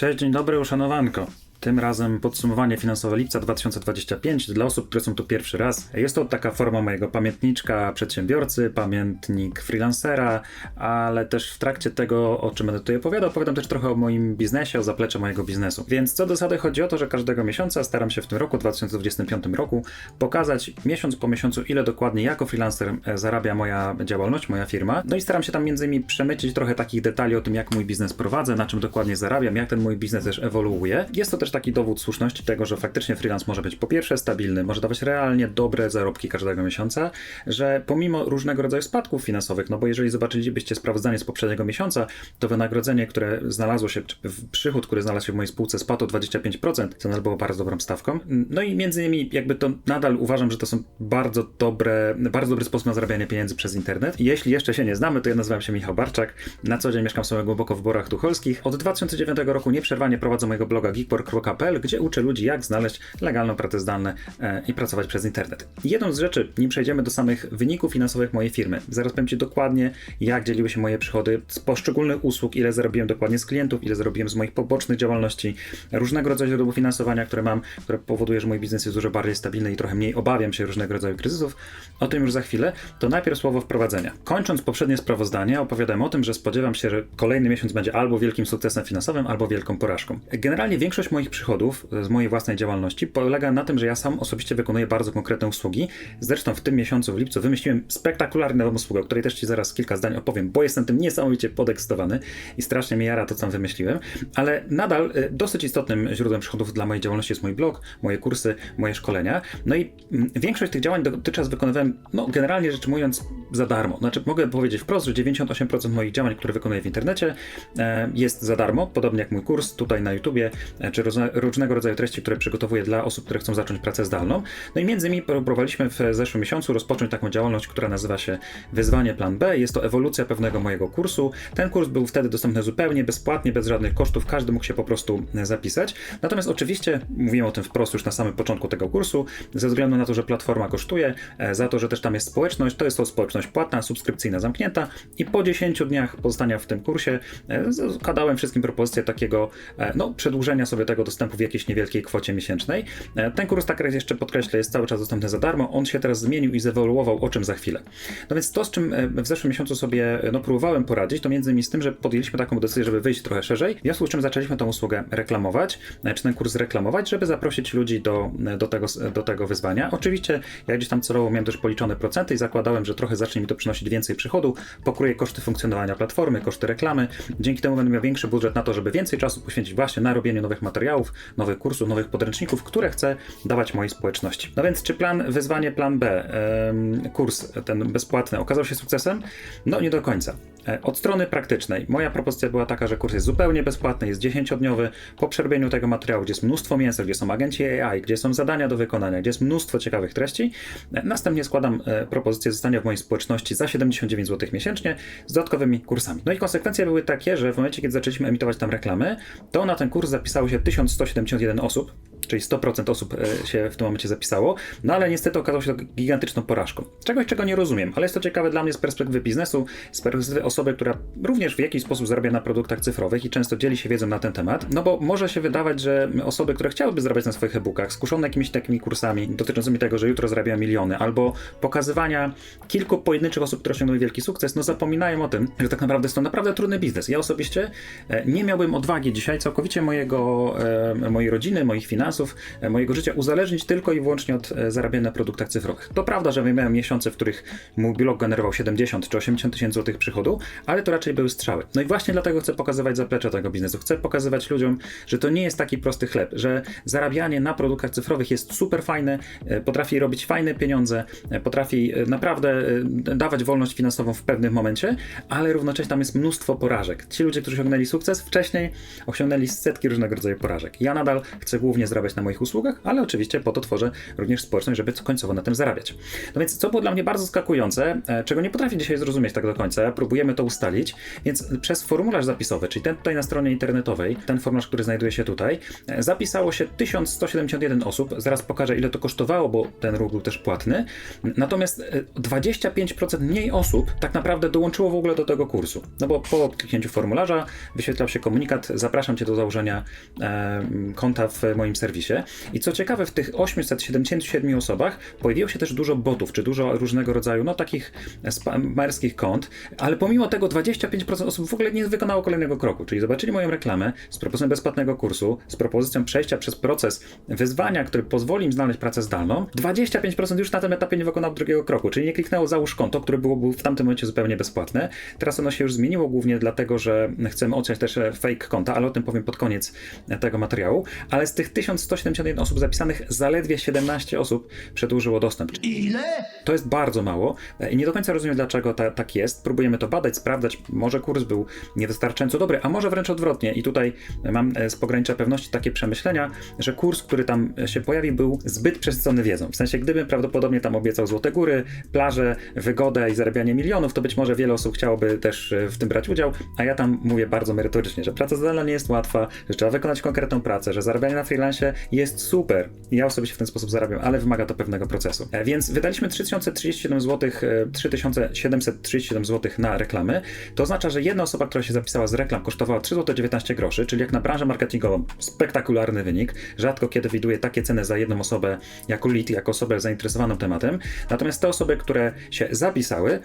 Cześć, dzień dobry, uszanowanko. Tym razem podsumowanie finansowe lipca 2025 dla osób, które są tu pierwszy raz. Jest to taka forma mojego pamiętniczka przedsiębiorcy, pamiętnik freelancera, ale też w trakcie tego, o czym będę tutaj opowiadał, opowiadam też trochę o moim biznesie, o zaplecze mojego biznesu. Więc co do zasady chodzi o to, że każdego miesiąca staram się w tym roku, 2025 roku, pokazać miesiąc po miesiącu, ile dokładnie jako freelancer e, zarabia moja działalność, moja firma. No i staram się tam między innymi przemycić trochę takich detali o tym, jak mój biznes prowadzę, na czym dokładnie zarabiam, jak ten mój biznes też ewoluuje. Jest to też taki dowód słuszności tego, że faktycznie freelance może być po pierwsze stabilny, może dawać realnie dobre zarobki każdego miesiąca, że pomimo różnego rodzaju spadków finansowych, no bo jeżeli zobaczylibyście sprawozdanie z poprzedniego miesiąca, to wynagrodzenie, które znalazło się, czy przychód, który znalazł się w mojej spółce spadł o 25%, co nadal było bardzo dobrą stawką. No i między innymi jakby to nadal uważam, że to są bardzo dobre, bardzo dobry sposób na zarabianie pieniędzy przez internet. Jeśli jeszcze się nie znamy, to ja nazywam się Michał Barczak. Na co dzień mieszkam sobie głęboko w Borach Tucholskich. Od 2009 roku nieprzerwanie prowadzę mojego bloga gdzie uczę ludzi, jak znaleźć legalną pracę zdalną e, i pracować przez internet. Jedną z rzeczy, nim przejdziemy do samych wyników finansowych mojej firmy, zaraz powiem Ci dokładnie, jak dzieliły się moje przychody z poszczególnych usług, ile zarobiłem dokładnie z klientów, ile zarobiłem z moich pobocznych działalności, różnego rodzaju źródła finansowania, które mam, które powoduje, że mój biznes jest dużo bardziej stabilny i trochę mniej obawiam się różnego rodzaju kryzysów. O tym już za chwilę. To najpierw słowo wprowadzenia. Kończąc poprzednie sprawozdanie, opowiadałem o tym, że spodziewam się, że kolejny miesiąc będzie albo wielkim sukcesem finansowym, albo wielką porażką. Generalnie większość moich przychodów z mojej własnej działalności polega na tym, że ja sam osobiście wykonuję bardzo konkretne usługi. Zresztą w tym miesiącu, w lipcu, wymyśliłem spektakularną nową usługę, o której też Ci zaraz kilka zdań opowiem, bo jestem tym niesamowicie podekscytowany i strasznie mnie jara to, co wymyśliłem. Ale nadal y, dosyć istotnym źródłem przychodów dla mojej działalności jest mój blog, moje kursy, moje szkolenia. No i mm, większość tych działań dotychczas wykonywałem, no generalnie rzecz mówiąc, za darmo. Znaczy, mogę powiedzieć wprost, że 98% moich działań, które wykonuję w internecie, e, jest za darmo, podobnie jak mój kurs tutaj na YouTubie, e, różnego rodzaju treści, które przygotowuję dla osób, które chcą zacząć pracę zdalną. No i między innymi próbowaliśmy w zeszłym miesiącu rozpocząć taką działalność, która nazywa się Wyzwanie Plan B. Jest to ewolucja pewnego mojego kursu. Ten kurs był wtedy dostępny zupełnie bezpłatnie, bez żadnych kosztów, każdy mógł się po prostu zapisać. Natomiast oczywiście, mówiłem o tym wprost już na samym początku tego kursu, ze względu na to, że platforma kosztuje, e, za to, że też tam jest społeczność, to jest to społeczność płatna, subskrypcyjna, zamknięta i po 10 dniach pozostania w tym kursie e, składałem wszystkim propozycję takiego e, no, przedłużenia sobie tego dostępu w jakiejś niewielkiej kwocie miesięcznej. E, ten kurs, tak jak jeszcze podkreślę, jest cały czas dostępny za darmo. On się teraz zmienił i zewoluował, o czym za chwilę. No więc to, z czym e, w zeszłym miesiącu sobie e, no, próbowałem poradzić, to między innymi z tym, że podjęliśmy taką decyzję, żeby wyjść trochę szerzej, w związku z czym zaczęliśmy tę usługę reklamować, czy ten kurs reklamować, żeby zaprosić ludzi do, do, tego, do tego wyzwania. Oczywiście ja gdzieś tam celowo miałem też policzone procenty i zakładałem, że trochę zacznie mi to przynosić więcej przychodu, pokryję koszty funkcjonowania platformy, koszty reklamy. Dzięki temu będę miał większy budżet na to, żeby więcej czasu poświęcić właśnie na robienie nowych materiałów, nowych kursów, nowych podręczników, które chcę dawać mojej społeczności. No więc, czy plan, wyzwanie plan B, kurs ten bezpłatny, okazał się sukcesem? No nie do końca. E, od strony praktycznej, moja propozycja była taka, że kurs jest zupełnie bezpłatny, jest 10-dniowy. Po przerobieniu tego materiału, gdzie jest mnóstwo mięsa, gdzie są agenci AI, gdzie są zadania do wykonania, gdzie jest mnóstwo ciekawych treści, e, następnie składam e, propozycję zostania w mojej społeczności za 79 zł miesięcznie z dodatkowymi kursami. No i konsekwencje były takie, że w momencie, kiedy zaczęliśmy emitować tam reklamy, to na ten kurs zapisało się 1171 osób czyli 100% osób e, się w tym momencie zapisało, no ale niestety okazało się to gigantyczną porażką. Czegoś, czego nie rozumiem, ale jest to ciekawe dla mnie z perspektywy biznesu, z perspektywy osoby, która również w jakiś sposób zarabia na produktach cyfrowych i często dzieli się wiedzą na ten temat, no bo może się wydawać, że osoby, które chciałyby zarabiać na swoich e-bookach, skuszone jakimiś takimi kursami dotyczącymi tego, że jutro zarabiają miliony, albo pokazywania kilku pojedynczych osób, które osiągnęły wielki sukces, no zapominają o tym, że tak naprawdę jest to naprawdę trudny biznes. Ja osobiście e, nie miałbym odwagi dzisiaj całkowicie mojego, e, mojej rodziny, moich finansów, e, mojego życia uzależnić tylko i wyłącznie od e, zarabiania na produktach cyfrowych. To prawda, że miałem miesiące, w których mój blog generował 70 czy 80 tysięcy złotych przychodu, ale to raczej były strzały. No i właśnie dlatego chcę pokazywać zaplecze tego biznesu. Chcę pokazywać ludziom, że to nie jest taki prosty chleb, że zarabianie na produktach cyfrowych jest super fajne, e, potrafi robić fajne pieniądze, potrafi naprawdę dawać wolność finansową w pewnym momencie, ale równocześnie tam jest mnóstwo porażek. Ci ludzie, którzy osiągnęli sukces wcześniej, osiągnęli setki różnego rodzaju porażek. Ja nadal chcę głównie zarabiać na moich usługach, ale oczywiście po to tworzę również społeczność, żeby końcowo na tym zarabiać. No więc co było dla mnie bardzo zaskakujące, e, czego nie potrafię dzisiaj zrozumieć tak do końca, próbujemy to ustalić, więc przez formularz zapisowy, czyli ten tutaj na stronie internetowej, ten formularz, który znajduje się tutaj, e, zapisało się 1171 osób, zaraz pokażę ile to kosztowało, bo ten ruch był też płatny, natomiast e, 25% mniej osób tak naprawdę dołączyło w ogóle do tego kursu, no bo po kliknięciu formularza wyświetlał się komunikat, zapraszam Cię do założenia e, konta w moim serwisie. I co ciekawe w tych 877 osobach pojawiło się też dużo botów, czy dużo różnego rodzaju, no takich spamerskich kont, ale pomimo tego 25% osób w ogóle nie wykonało kolejnego kroku, czyli zobaczyli moją reklamę z propozycją bezpłatnego kursu, z propozycją przejścia przez proces wyzwania, który pozwoli im znaleźć pracę zdalną, 25% już na tym etapie nie wykonało drugiego kroku, czyli nie kliknęło załóż konto, które byłoby w tamtym momencie zupełnie bezpłatne. Teraz ono się już zmieniło głównie dlatego, że chcemy oceniać też fake konta, ale o tym powiem pod koniec tego materiału, ale z tych 1171 osób zapisanych zaledwie 17 osób przedłużyło dostęp. Ile? To jest bardzo mało i nie do końca rozumiem, dlaczego ta, tak jest. Próbujemy to badać, sprawdzać. Może kurs był niewystarczająco dobry, a może wręcz odwrotnie. I tutaj mam z pogranicza pewności takie przemyślenia, że kurs, który tam się pojawił, był zbyt przesycony wiedzą. W sensie, gdybym prawdopodobnie tam obiecał złote góry, plaże, wygodę i zarabianie milionów, to być może wiele osób chciałoby też w tym brać udział, a ja tam mówię bardzo merytorycznie, że praca zdalna nie jest łatwa, że trzeba wykonać pracę, że zarabianie na freelance jest super. Ja osobiście w ten sposób zarabiam, ale wymaga to pewnego procesu. Więc wydaliśmy 3037 zł, 3737 zł na reklamy. To oznacza, że jedna osoba, która się zapisała z reklam, kosztowała 3,19 zł czyli jak na branżę marketingową spektakularny wynik. Rzadko kiedy widuję takie ceny za jedną osobę jako lead, jako osobę zainteresowaną tematem. Natomiast te osoby, które się zapisały,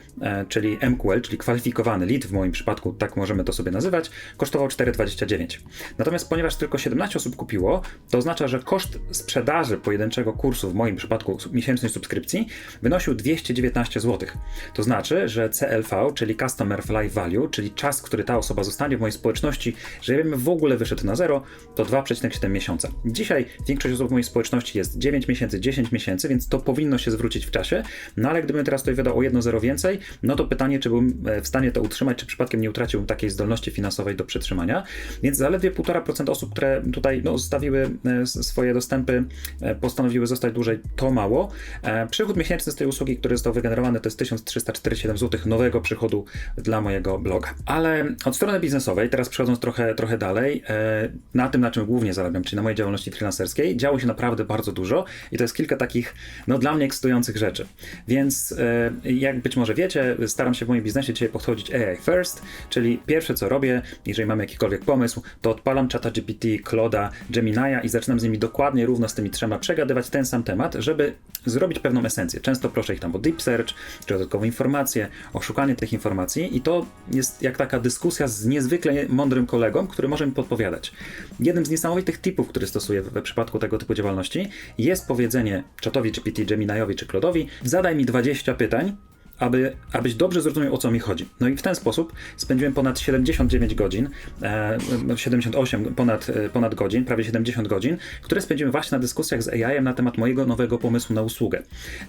czyli MQL, czyli kwalifikowany lead w moim przypadku, tak możemy to sobie nazywać, kosztował 4,29. Natomiast ponieważ tylko 17 osób kupiło, to oznacza, że koszt sprzedaży pojedynczego kursu, w moim przypadku miesięcznej subskrypcji, wynosił 219 zł. To znaczy, że CLV, czyli Customer Life Value, czyli czas, który ta osoba zostanie w mojej społeczności, żebym w ogóle wyszedł na zero, to 2,7 miesiąca. Dzisiaj większość osób w mojej społeczności jest 9 miesięcy, 10 miesięcy, więc to powinno się zwrócić w czasie, no ale gdybym teraz tutaj wydał o jedno zero więcej, no to pytanie, czy byłem w stanie to utrzymać, czy przypadkiem nie utracił takiej zdolności finansowej do przetrzymania. Więc zaledwie 1,5% osób, które tutaj no, zostawiły swoje dostępy, postanowiły zostać dłużej, to mało. Przychód miesięczny z tej usługi, który został wygenerowany, to jest 1347 zł nowego przychodu dla mojego bloga. Ale od strony biznesowej, teraz przechodząc trochę, trochę dalej, na tym, na czym głównie zarabiam, czyli na mojej działalności freelancerskiej, działo się naprawdę bardzo dużo i to jest kilka takich, no dla mnie ekscytujących rzeczy. Więc jak być może wiecie, staram się w moim biznesie dzisiaj podchodzić AI first, czyli pierwsze co robię, jeżeli mam jakikolwiek pomysł, to odpalam czata GPT, Cloda, Gemini'a i zaczynam z nimi dokładnie równo z tymi trzema przegadywać ten sam temat, żeby zrobić pewną esencję. Często proszę ich tam o deep search, czy dodatkowe informacje, o szukanie tych informacji i to jest jak taka dyskusja z niezwykle mądrym kolegą, który może mi podpowiadać. Jednym z niesamowitych tipów, który stosuję we przypadku tego typu działalności jest powiedzenie czatowi GPT, Gemini'owi czy Clodowi zadaj mi 20 pytań, aby, abyś dobrze zrozumiał, o co mi chodzi. No i w ten sposób spędziłem ponad 79 godzin, e, 78 ponad, ponad godzin, prawie 70 godzin, które spędziłem właśnie na dyskusjach z AI na temat mojego nowego pomysłu na usługę.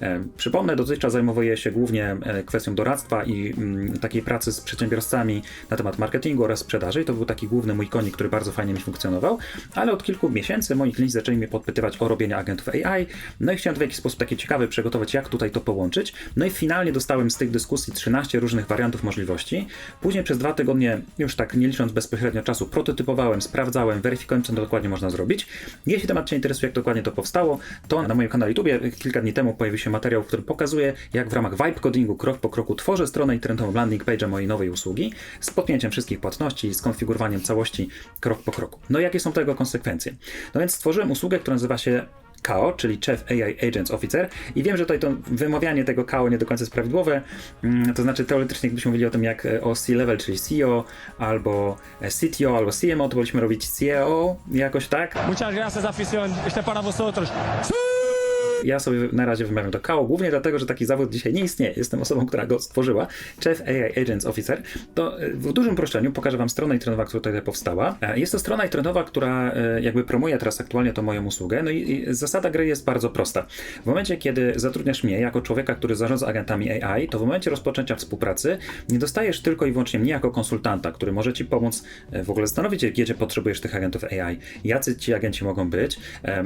E, przypomnę, dotychczas zajmowuję się głównie kwestią doradztwa i m, takiej pracy z przedsiębiorcami na temat marketingu oraz sprzedaży i to był taki główny mój konik, który bardzo fajnie mi funkcjonował, ale od kilku miesięcy moi klienci zaczęli mnie podpytywać o robienie agentów AI, no i chciałem w jakiś sposób taki ciekawy przygotować, jak tutaj to połączyć, no i finalnie dostałem z tych dyskusji 13 różnych wariantów możliwości. Później przez dwa tygodnie, już tak nie licząc bezpośrednio czasu, prototypowałem, sprawdzałem, weryfikowałem, co dokładnie można zrobić. Jeśli temat Cię interesuje, jak dokładnie to powstało, to na moim kanale YouTube kilka dni temu pojawił się materiał, w którym jak w ramach vibe codingu krok po kroku tworzę stronę internetową landing page mojej nowej usługi z podpięciem wszystkich płatności, z konfigurowaniem całości krok po kroku. No i jakie są tego konsekwencje? No więc stworzyłem usługę, która nazywa się KO, czyli Chief AI Agents Officer i wiem, że tutaj to wymawianie tego KO nie do końca jest prawidłowe, to znaczy teoretycznie gdybyśmy mówili o tym jak o C-level, czyli CEO, albo CTO, albo CMO, to powinniśmy robić CEO jakoś tak. Muchas gracias, afición. Este para vosotros. Ja sobie na razie wymawiam to KAO, głównie dlatego, że taki zawód dzisiaj nie istnieje. Jestem osobą, która go stworzyła. Chief AI Agents Officer. To e, w dużym uproszczeniu pokażę wam stronę internetową, która tutaj powstała. E, Jest to strona internetowa, która e, jakby promuje teraz aktualnie to moją usługę. No i, zasada gry jest bardzo prosta. W momencie, kiedy zatrudniasz mnie jako człowieka, który zarządza agentami AI, to w momencie rozpoczęcia współpracy nie dostajesz tylko i wyłącznie mnie jako konsultanta, który może ci pomóc w ogóle zastanowić się, gdzie potrzebujesz tych agentów AI, jacy ci agenci mogą być.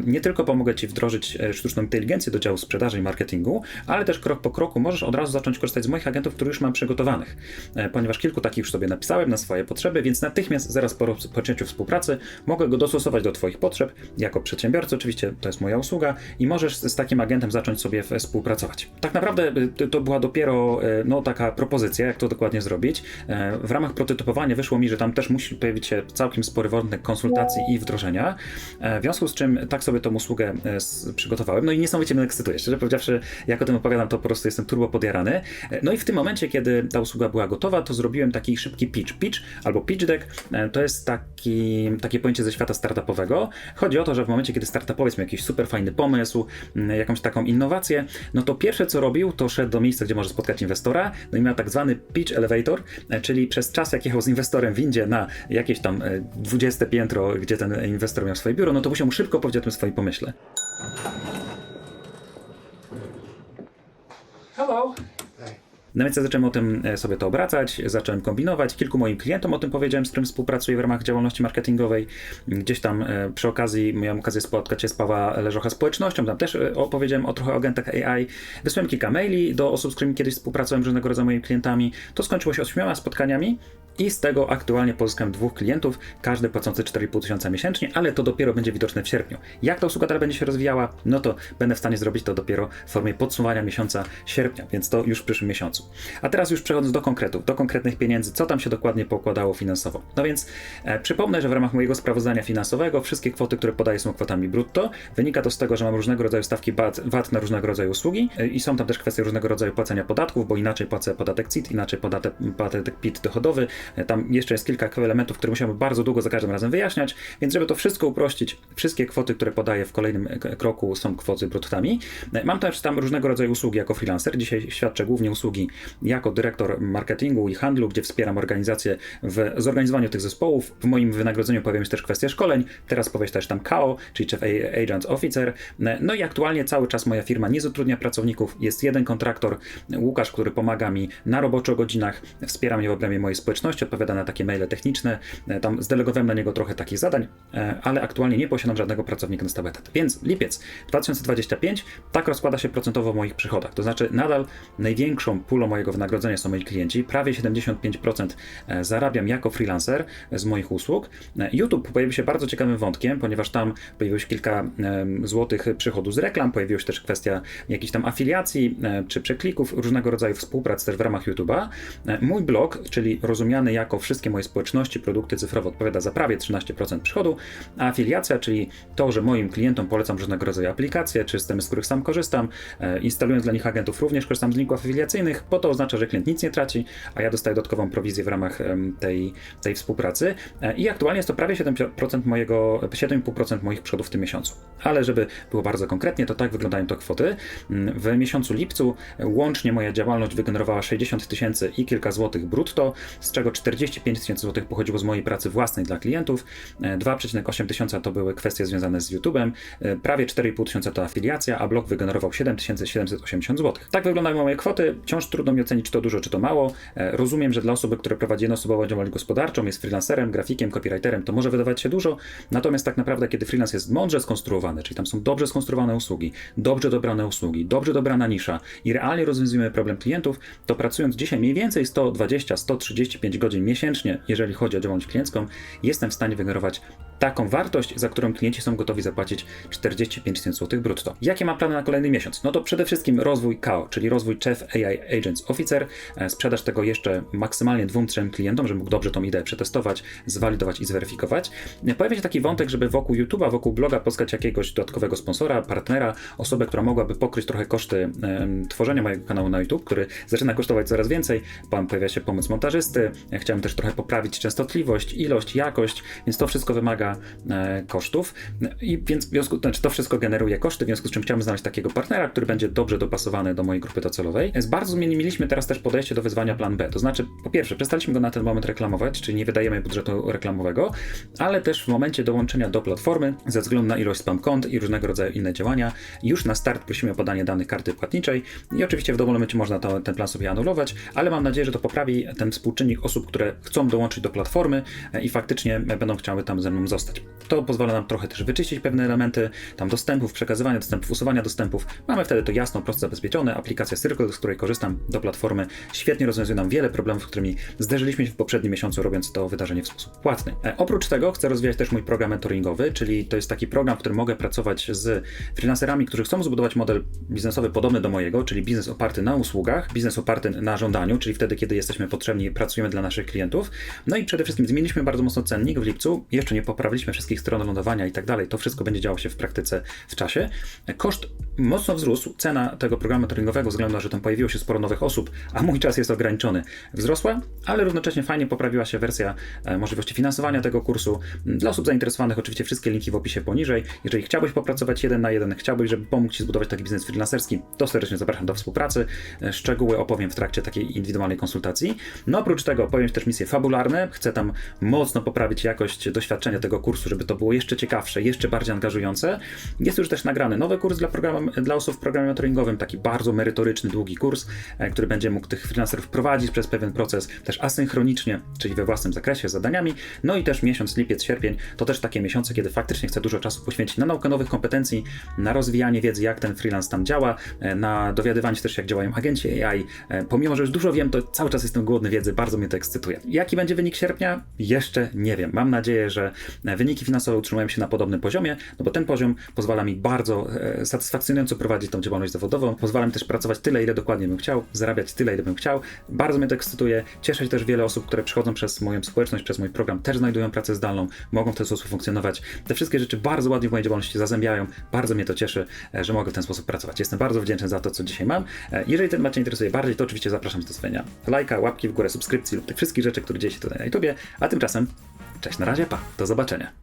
Nie tylko pomogę ci wdrożyć sztuczną inteligencję do działu sprzedaży i marketingu, ale też krok po kroku możesz od razu zacząć korzystać z moich agentów, które już mam przygotowanych, E, ponieważ kilku takich już sobie napisałem na swoje potrzeby, więc natychmiast zaraz po rozpoczęciu współpracy mogę go dostosować do Twoich potrzeb jako przedsiębiorcy. Oczywiście to jest moja usługa i możesz z, takim agentem zacząć sobie współpracować. Tak naprawdę y, to- była dopiero y, no, taka propozycja, jak to dokładnie zrobić. E, W ramach prototypowania wyszło mi, że tam też musi pojawić się całkiem spory wątek konsultacji i wdrożenia. E, W związku z czym tak sobie tą usługę e, przygotowałem. No i niesamowicie mnie ekscytuje. Szczerze powiedziawszy, jak o tym opowiadam, to po prostu jestem turbo podjarany. E, No i w tym momencie, kiedy ta usługa była gotowa, to zrobiłem taki szybki pitch. Pitch albo pitch deck e, to jest taki, takie pojęcie ze świata startupowego. Chodzi o to, że w momencie, kiedy startupowiec miał jakiś super fajny pomysł, jakąś taką innowację, no to pierwsze co robił, to szedł do miejsca, gdzie może spotkać inwestora, no i miał tak zwany pitch elevator, e, czyli przez czas jak jechał z inwestorem w windzie na jakieś tam e, 20 piętro, gdzie ten inwestor miał swoje biuro, no to musiał mu szybko powiedzieć o tym swoim pomyśle. Hello. No więc ja zacząłem o tym e, sobie to obracać, zacząłem kombinować. Kilku moim klientom o tym powiedziałem, z którym współpracuję w ramach działalności marketingowej. Gdzieś tam e, przy okazji miałem okazję spotkać się z Pawła Leżocha społecznością, tam też e, opowiedziałem o trochę o agentach AI. Wysłałem kilka maili do osób, z którymi kiedyś współpracowałem, różnego rodzaju moimi klientami. To skończyło się ośmioma spotkaniami. I z tego aktualnie pozyskałem dwóch klientów, każdy płacący 4,5 tysiąca miesięcznie, ale to dopiero będzie widoczne w sierpniu. Jak ta usługa dalej będzie się rozwijała, no to będę w stanie zrobić to dopiero w formie podsumowania miesiąca sierpnia, więc to już w przyszłym miesiącu. A teraz już przechodząc do konkretów, do konkretnych pieniędzy, co tam się dokładnie pokładało finansowo. No więc e, przypomnę, że w ramach mojego sprawozdania finansowego wszystkie kwoty, które podaję są kwotami brutto. Wynika to z tego, że mam różnego rodzaju stawki VAT, VAT na różnego rodzaju usługi e, i są tam też kwestie różnego rodzaju płacenia podatków, bo inaczej płacę podatek CIT, inaczej podatek, podatek PIT dochodowy. E, Tam jeszcze jest kilka elementów, które musiałem bardzo długo za każdym razem wyjaśniać, więc żeby to wszystko uprościć, wszystkie kwoty, które podaję w kolejnym e, kroku są kwoty bruttami. E, Mam też tam różnego rodzaju usługi jako freelancer. Dzisiaj świadczę głównie usługi jako dyrektor marketingu i handlu, gdzie wspieram organizację w zorganizowaniu tych zespołów. W moim wynagrodzeniu pojawią się też kwestie szkoleń. Teraz się też tam KAO, czyli Chief Agent Officer. No i aktualnie cały czas moja firma nie zatrudnia pracowników. Jest jeden kontraktor, Łukasz, który pomaga mi na roboczo godzinach, wspiera mnie w obrębie mojej społeczności, odpowiada na takie maile techniczne. Tam zdelegowałem na niego trochę takich zadań, e, ale aktualnie nie posiadam żadnego pracownika na stały etat. Więc lipiec 2025 tak rozkłada się procentowo w moich przychodach. To znaczy nadal największą mojego wynagrodzenia są moi klienci. Prawie 75% e, zarabiam jako freelancer z moich usług. E, YouTube pojawił się bardzo ciekawym wątkiem, ponieważ tam pojawiło się kilka złotych przychodów z reklam, pojawiła się też kwestia jakichś tam afiliacji e, czy przeklików, różnego rodzaju współpracy też w ramach YouTube'a. E, Mój blog, czyli rozumiany jako wszystkie moje społeczności, produkty cyfrowe, odpowiada za prawie 13% przychodu, a afiliacja, czyli to, że moim klientom polecam różnego rodzaju aplikacje czy systemy, z których sam korzystam, e, instalując dla nich agentów, również korzystam z linków afiliacyjnych, bo to oznacza, że klient nic nie traci, a ja dostaję dodatkową prowizję w ramach tej, tej współpracy. E, I aktualnie jest to prawie 7% mojego, 7,5% moich przychodów w tym miesiącu. Ale żeby było bardzo konkretnie, to tak wyglądają to kwoty. Mm, W miesiącu lipcu e, łącznie moja działalność wygenerowała 60 tysięcy i kilka złotych brutto, z czego 45 tysięcy złotych pochodziło z mojej pracy własnej dla klientów, e, 2,8 tysiąca to były kwestie związane z YouTube'em, e, prawie 4,5 tysiąca to afiliacja, a blog wygenerował 7780 złotych. Tak wyglądają moje kwoty. Wciąż trudno mi ocenić, czy to dużo, czy to mało. E, Rozumiem, że dla osoby, która prowadzi jednoosobową działalność gospodarczą, jest freelancerem, grafikiem, copywriterem, to może wydawać się dużo, natomiast tak naprawdę, kiedy freelance jest mądrze skonstruowany, czyli tam są dobrze skonstruowane usługi, dobrze dobrane usługi, dobrze dobrana nisza i realnie rozwiązujemy problem klientów, to pracując dzisiaj mniej więcej 120-135 godzin miesięcznie, jeżeli chodzi o działalność kliencką, jestem w stanie wygenerować taką wartość, za którą klienci są gotowi zapłacić 45 tysięcy złotych brutto. Jakie mam plany na kolejny miesiąc? No to przede wszystkim rozwój KAO, czyli rozwój Chief AI Agents Officer, e, sprzedaż tego jeszcze maksymalnie dwóm, trzem klientom, żeby mógł dobrze tą ideę przetestować, zwalidować i zweryfikować. E, Pojawia się taki wątek, żeby wokół YouTube'a, wokół bloga pozyskać jakiegoś dodatkowego sponsora, partnera, osobę, która mogłaby pokryć trochę koszty tworzenia mojego kanału na YouTube, który zaczyna kosztować coraz więcej. Pan pojawia się pomoc montażysty, e, chciałem też trochę poprawić częstotliwość, ilość, jakość, więc to wszystko wymaga e, kosztów. I więc w związku, znaczy to wszystko generuje koszty, w związku z czym chciałbym znaleźć takiego partnera, który będzie dobrze dopasowany do mojej grupy docelowej. Z bardzo zmieniliśmy teraz też podejście do wyzwania plan B. To znaczy, po pierwsze, przestaliśmy go na ten moment reklamować, czyli nie wydajemy budżetu reklamowego, ale też w momencie dołączenia do platformy, ze względu na ilość spam kont i różnego rodzaju inne działania, już na start prosimy o podanie danych karty płatniczej i oczywiście w dowolnym momencie można to, ten plan sobie anulować, ale mam nadzieję, że to poprawi ten współczynnik osób, które chcą dołączyć do platformy e, i faktycznie będą chciały tam ze mną zostać. To pozwala nam trochę też wyczyścić pewne elementy tam dostępów, przekazywania dostępów, usuwania dostępów. Mamy wtedy to jasno, prosto zabezpieczone. Aplikacja Circle, z której korzystam do platformy, świetnie rozwiązuje nam wiele problemów, z którymi zderzyliśmy się w poprzednim miesiącu, robiąc to wydarzenie w sposób płatny. E, oprócz tego chcę rozwijać też mój program mentoringowy, czyli to jest taki program, w którym mogę pracować z freelancerami, którzy chcą zbudować model biznesowy podobny do mojego, czyli biznes oparty na usługach, biznes oparty na żądaniu, czyli wtedy, kiedy jesteśmy potrzebni pracujemy dla naszych klientów. No i przede wszystkim zmieniliśmy bardzo mocno cennik w lipcu. Jeszcze nie poprawiliśmy wszystkich stron lądowania i tak dalej. To wszystko będzie działo się w praktyce w czasie. Koszt mocno wzrósł. Cena tego programu mentoringowego, względu na że tam pojawiło się sporo nowych osób, a mój czas jest ograniczony, wzrosła, ale równocześnie fajnie poprawiła się wersja e, możliwości finansowania tego kursu. Dla osób zainteresowanych oczywiście wszystkie linki w opisie poniżej. Jeżeli chciałbyś popracować jeden na jeden, chciałbyś, żeby pomóc Ci zbudować taki biznes freelancerski, to serdecznie zapraszam do współpracy. E, Szczegóły opowiem w trakcie takiej indywidualnej konsultacji. No oprócz tego powiem też misje fabularne. Chcę tam mocno poprawić jakość doświadczenia tego kursu, żeby to było jeszcze ciekawsze, jeszcze bardziej angażujące. Jest już też nagrany nowy kurs dla, programu, dla osób w programie mentoringowym, taki bardzo merytoryczny, długi kurs, e, który będzie mógł tych freelancerów prowadzić przez pewien proces, też asynchronicznie, czyli we własnym zakresie, zadaniami. No i też miesiąc lipiec, sierpień to też takie miesiące, kiedy faktycznie chcę dużo czasu poświęcić na naukę nowych kompetencji, na rozwijanie wiedzy, jak ten freelance tam działa, e, na dowiadywanie się też, jak działają agenci AI. E, Pomimo, że już dużo wiem, to cały czas jestem głodny wiedzy, bardzo mnie to ekscytuje. Jaki będzie wynik sierpnia? Jeszcze nie wiem. Mam nadzieję, że wyniki finansowe utrzymają się na podobnym poziomie, no bo ten poziom pozwala mi bardzo e, satysfakcjonująco prowadzić tą działalność zawodową, pozwala mi też pracować tyle, ile dokładnie bym chciał, zarabiać tyle, ile bym chciał. Bardzo mnie to ekscytuje. Cieszę się też wiele osób, które przychodzą przez moją społeczność, przez mój program, też znajdują pracę zdalną, mogą w ten sposób funkcjonować. Te wszystkie rzeczy bardzo ładnie w mojej działalności zazębiają. Bardzo mnie to cieszy, e, że mogę w ten sposób pracować. Jestem bardzo wdzięczny za to, co dzisiaj mam. E, Jeżeli ten temat Cię interesuje bardziej, to oczywiście zapraszam do stawienia lajka, łapki w górę, subskrypcji lub tych wszystkich rzeczy, które dzieje się tutaj na YouTubie. A tymczasem, cześć, na razie, pa, do zobaczenia.